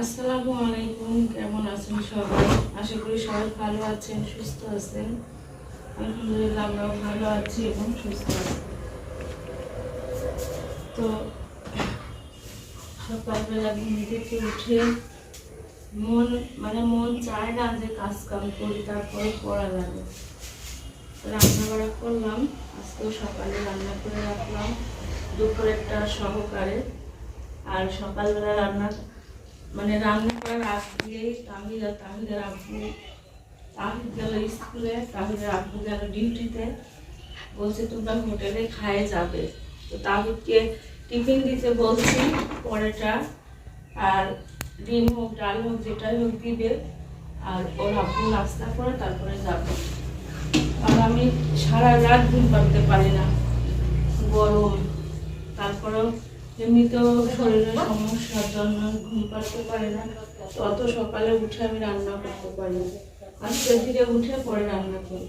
আসসালামু আলাইকুম, কেমন আছেন সবাই? আশা করি সবাই ভালো আছেন, সুস্থ আছেন। আলহামদুলিল্লাহ, আমরাও ভালো আছি এবং সুস্থ আছি। তো, সকালবেলা ঘুম থেকে উঠে মন মানে মন চায় না যে কাজ কাম করি, তারপরে পড়া লাগে। রান্না বাড়া করলাম, আজকেও সকালে রান্না করে রাখলাম। দুপুরেরটা সহকারে। আর সকালবেলা রান্না মানে রান্না করার আগ দিয়েই তাহিরা তাহিরের আব্বু তাহির গেল স্কুলে তাহিরের আব্বু গেল ডিউটিতে। বলছে, তোমরা হোটেলে খায়ে যাবে। তো তাহিরকে টিফিন দিতে বলছি পরেটা আর ডিম হোক, ডাল হোক, যেটাই হোক দিবে। আর ওর আব্বু নাস্তা করে তারপরে যাবে। আর আমি সারা রাত ঘুম পাড়তে পারি না। গরম। তারপরেও আমি রান্না আস্তে ধীরে উঠে পরে রান্না করি।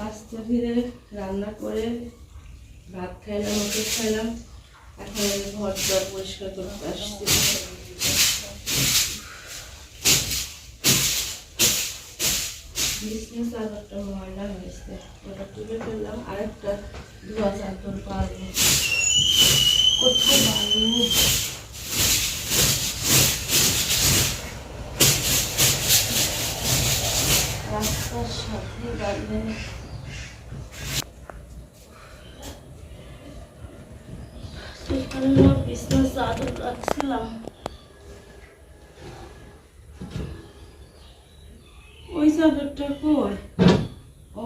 আস্তে ধীরে রান্না করে ভাত খাইলাম ওষুধ খাইলাম। এখন ঘর পরিষ্কার করতে আসছি। বিজনেস চাদরটা ময়লা হয়েছে। ওটা তুলে ফেললাম। আরেকটা ধোয়া চাদর কোথায় ওই চাদরটা কই ও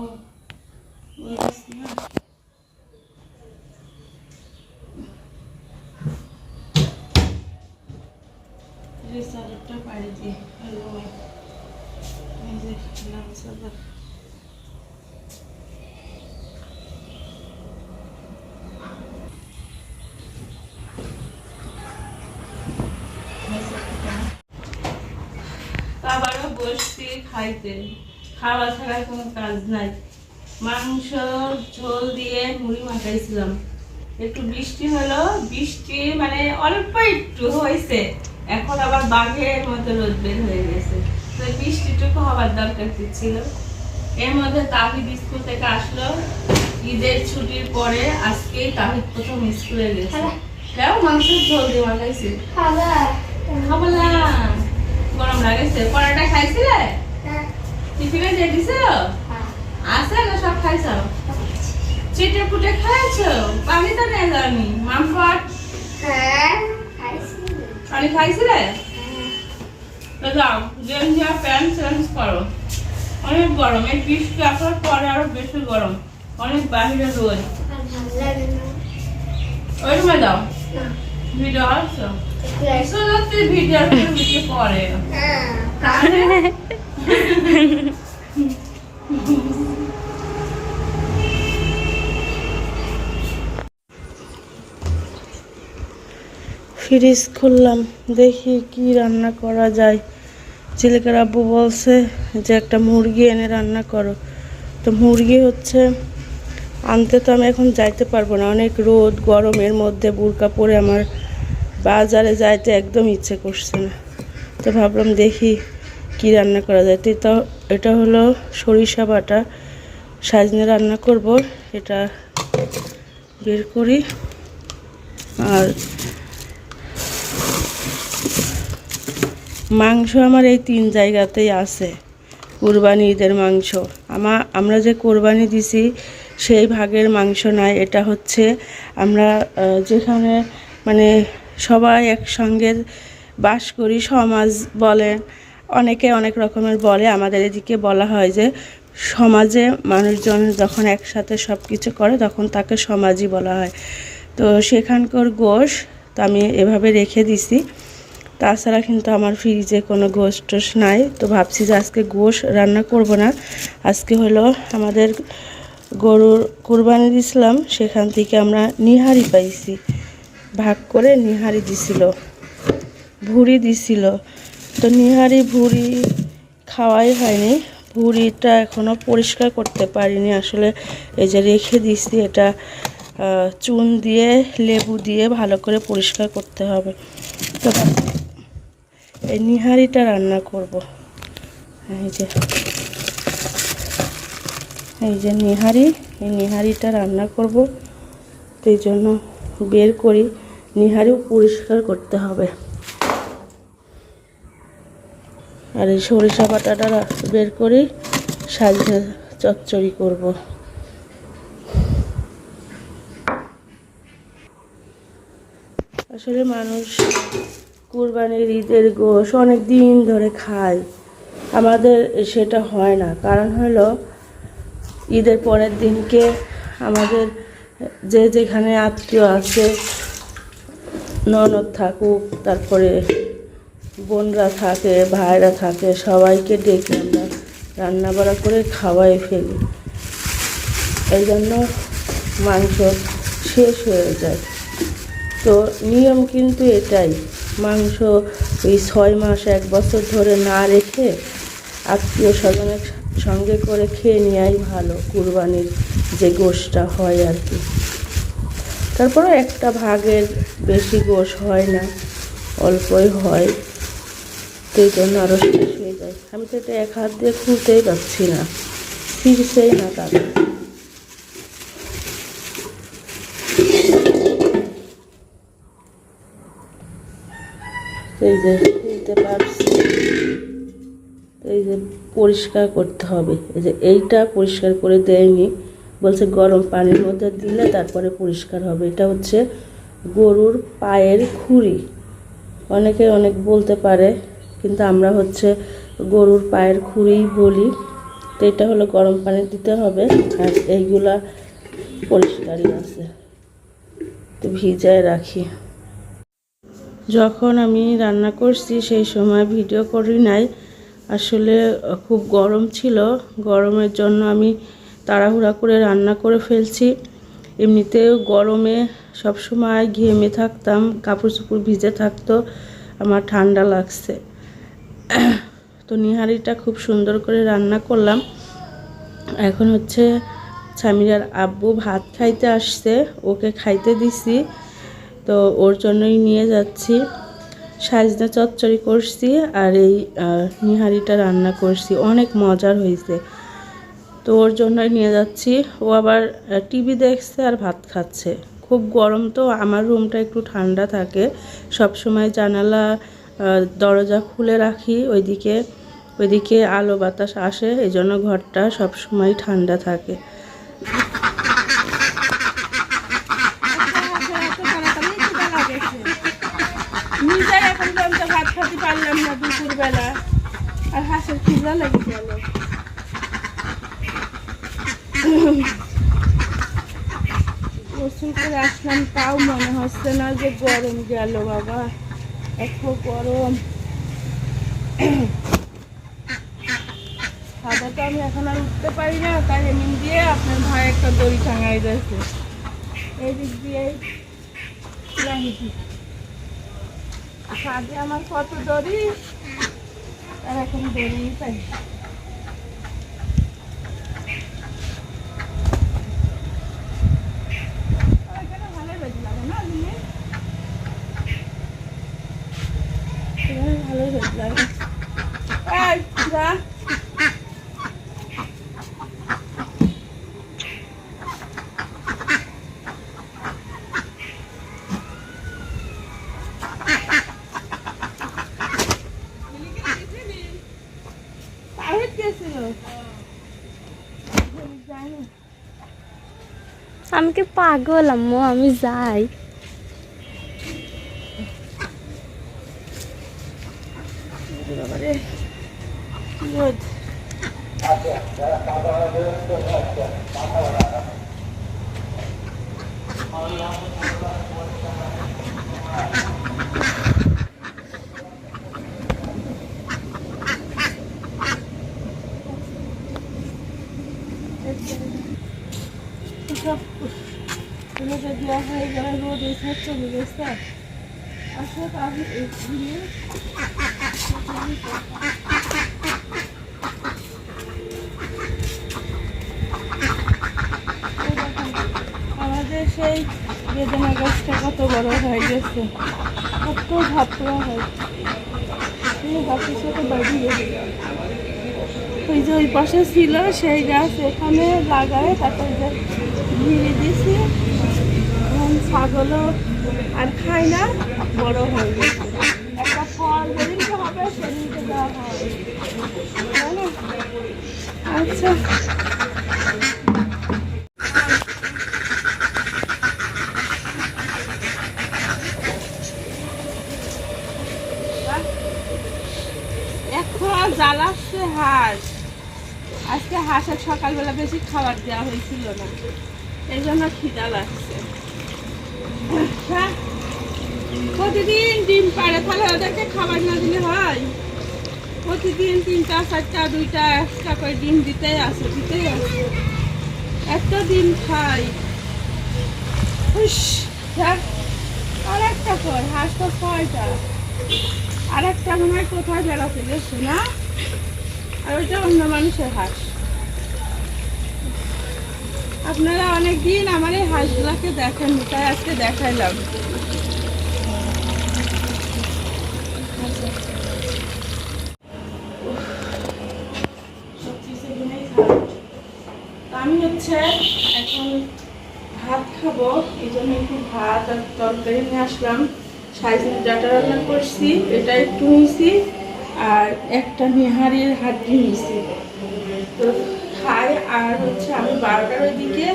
চাদরটা পাড়ি দিয়ে হ্যালো এই যে চাদর। আবারও বসছি খাইতে। খাওয়া ছাড়া কোনো কাজ নাই। মাংস ঝোল দিয়ে মুড়ি মাখাইছিলাম। একটু বৃষ্টি হলো বৃষ্টি মানে অল্প একটু হয়েছে এখন আবার বাঘের মতো রোদ বের হয়ে গেছে। তো বৃষ্টিটুকু হওয়ার দরকার ছিল? এর মধ্যে তাহিদ স্কুল থেকে আসলো। ঈদের ছুটির পরে আজকেই তাহিদ প্রথম স্কুলে গেছে। কেউ মাংসের ঝোল দিয়ে মাখাইছি। খাব না। গরম লাগেছে পরাটা খাইছিলে? টিফিনে দিয়ে দিছিল আছে না সব খাইছ? চিটে পুটে খাইছো পানি তো নেই জানি মামফট পানি খাইছিলে? তো যাও জেন প্যান্ট চেঞ্জ করো। অনেক গরম এই বৃষ্টি আসার পরে আরও বেশি গরম। অনেক বাহিরে রোদ। ওই রুমে যাও। ভিডিও আসছো ফ্রিজ খুললাম, দেখি কি রান্না করা যায়। ছেলেকার আব্বু বলছে যে, একটা মুরগি এনে রান্না করো। তো মুরগি হচ্ছে, আনতে তো আমি এখন যাইতে পারব না। অনেক রোদ, গরমের মধ্যে বুরকা পরে আমার বাজারে যাইতে একদম ইচ্ছে করছে না। তো ভাবলাম দেখি কি রান্না করা যায়। তো এটা হলো সরিষা বাটা। সাজনে রান্না করব, এটা বের করি। আর মাংস আমার এই তিন জায়গাতেই আছে, কুরবানি ঈদের মাংস। আমা, আমরা যে কোরবানি দিছি, সেই ভাগের মাংস নয় এটা হচ্ছে আমরা যেখানে মানে সবাই একসঙ্গে বাস করি, সমাজ বলে, অনেকে অনেক রকমের বলে। আমাদের এদিকে বলা হয় যে, সমাজে মানুষজন যখন একসাথে সব কিছু করে, তখন তাকে সমাজই বলা হয়। তো সেখানকার গোশ তো আমি এভাবে রেখে দিছি। তাছাড়া কিন্তু আমার ফ্রিজে কোনো গোশ টোশ নাই। তো ভাবছি যে আজকে গোশ রান্না করব না। আজকে হলো আমাদের গরুর কোরবানি দিছিলাম সেখান থেকে আমরা নিহারি পাইছি। ভাগ করে নিহারি দিছিল, ভুড়ি দিছিল। তো নিহারি ভুড়ি খাওয়াই হয়নি। ভুড়িটা এখনও পরিষ্কার করতে পারিনি। আসলে এই যে রেখে দিছি এটা চুন দিয়ে, লেবু দিয়ে ভালো করে পরিষ্কার করতে হবে। তো এই নিহারিটা রান্না করব। এই যে এই যে নিহারি, এই নিহারিটা রান্না করব। তো এই জন্য বের করি। নিহারিও পরিষ্কার করতে হবে। আর এই সরিষা বাটাটা বের করি সাজে চচ্চড়ি করব। আসলে মানুষ কুরবানির ঈদের গোশ অনেক দিন ধরে খায়। আমাদের সেটা হয় না। কারণ হলো, ঈদের পরের দিনকে আমাদের যে যেখানে আত্মীয় আছে ননদ থাকুক, তারপরে বোনরা থাকে, ভাইরা থাকে, সবাইকে ডেকে আমরা রান্না বাড়া করে খাওয়াই ফেলি। এই জন্য মাংস শেষ হয়ে যায়। তো নিয়ম কিন্তু এটাই, মাংস ওই ছয় মাস, এক বছর ধরে না রেখে আত্মীয় স্বজনের সঙ্গে করে খেয়ে নেওয়াই ভালো, কুরবানির যে গোশটা হয় আর কি। তারপরে একটা ভাগের বেশি গোশ হয় না, অল্পই হয়। তো এই জন্য আরও শেষ হয়ে যায়। আমি তো এটা এক হাত দিয়ে খুলতেই পারছি না। ফিরছেই না তাদের এই যে খুলতে পারছি। এই যে পরিষ্কার করতে হবে। এই যে এইটা পরিষ্কার করে দেয়নি। বলছে গরম পানির মধ্যে দিলে তারপরে পরিষ্কার হবে। এটা হচ্ছে গরুর পায়ের খুঁড়ি। অনেকে অনেক বলতে পারে, কিন্তু আমরা হচ্ছে গরুর পায়ের খুঁড়িই বলি। তো এটা হলো গরম পানি দিতে হবে, আর এইগুলা পরিষ্কারই আছে। তো ভিজায় রাখি। যখন আমি রান্না করছি সেই সময় ভিডিও করি নাই। আসলে খুব গরম ছিল। গরমের জন্য আমি তাড়াহুড়া করে রান্না করে ফেলছি। এমনিতেও গরমে সব সময় ঘেমে থাকতাম কাপড় চোপড় ভিজে থাকতো, আমার ঠান্ডা লাগছে। তো নিহারিটা খুব সুন্দর করে রান্না করলাম। এখন হচ্ছে স্বামীরার আব্বু ভাত খাইতে আসছে, ওকে খাইতে দিছি। তো ওর জন্যই নিয়ে যাচ্ছি। সাজনা চচ্চড়ি করছি আর এই নিহারিটা রান্না করছি। অনেক মজার হয়েছে। তো ওর জন্যই নিয়ে যাচ্ছি। ও আবার টিভি দেখছে আর ভাত খাচ্ছে। খুব গরম তো, আমার রুমটা একটু ঠান্ডা থাকে। সব সময় জানালা দরজা খুলে রাখি, ওইদিকে ওইদিকে আলো বাতাস আসে এই জন্য ঘরটা সব সময় ঠান্ডা থাকে। ভাত খাতে পারলাম না দুপুর বেলা আর হাঁসের গেল। গোসল করে আসলাম, তাও মনে হচ্ছে না যে গরম গেল, বাবা। এত গরম। সাদা তো আমি এখন আর উঠতে পারি না, তাই এমনি দিয়ে আপনার ভাই একটা দড়ি টাঙাই দিয়েছে। এই দিক দিয়ে সাথে আমার কত দড়ি? আর এখন দড়ি পাই এখানে ভালোই বেশি লাগে না দিনে এখানে ভালোই বেশি লাগে এই, যা। তাহিদ গেছিল যায়নি আমি কি পাগল আম্মু? আমি যাই বাবারে রোদ সব রোদে দেওয়া হয়ে গেলে চলে গেছে আসলে আমাদের সেই বেদনা গাছটা কত বড় হয়ে গেছে। কত ঝাপড়া হয়। গাছের সাথে বাড়ি গেছে ওই যে ওই পাশে ছিল, সেই গাছ এখানে লাগায়, তারপর যে ঘিরে এখন ছাগলও আর খায় না, বড় হয়ে একটা ফল যেদিনকে হবে সেদিনকে দেওয়া হয়। আচ্ছা। জ্বালাচ্ছে হাঁস। আজকে হাঁসের সকালবেলা বেশি খাবার দেওয়া হয়েছিল না। এই জন্য খিদা লাগছে। প্রতিদিন ডিম পাড়ে, তাহলে ওদেরকে খাবার না দিলে হয়? প্রতিদিন তিনটা, চারটা, দুইটা, একটা করে ডিম দিতেই আছে দিতেই আছে একটা ডিম খাই। আর একটা কর, হাঁস তো ছয়টা আর একটা মনে হয় কোথায় বেড়াতে গেছে না? আর ওইটা অন্য মানুষের হাঁস। আপনারা অনেক দিন আমার এই হাঁসগুলাকে দেখেন তাই আজকে দেখাইলাম। আমি হচ্ছে এখন ভাত খাব, এই জন্য একটু ভাত আর তরকারি নিয়ে আসলাম। সাইজের ডাটা রান্না করছি, এটা একটু নিয়েছি আর একটা নেহারির হাড্ডি নিয়েছি তো খাই আর হচ্ছে আমি বারোটার ওই দিকে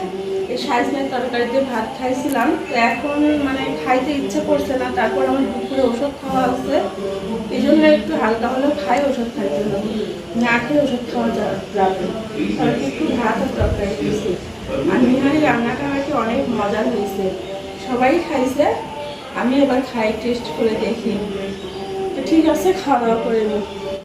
এই সাইজের তরকারিতে ভাত খাইছিলাম। তো এখন মানে খাইতে ইচ্ছে করছে না, তারপর আমার দুপুরে ওষুধ খাওয়া আছে। এই জন্য একটু হালকা হলেও খাই ওষুধ খাইতে হবে। না খেয়ে ওষুধ খাওয়া যাবে। তাহলে একটু ভাত আর তরকারি দিয়েছি আর রান্নাটা নাকি অনেক মজা হয়েছে। সবাই খাইছে, আমি এবার খাই, টেস্ট করে দেখি। তো ঠিক আছে, খাওয়া দাওয়া করে নিই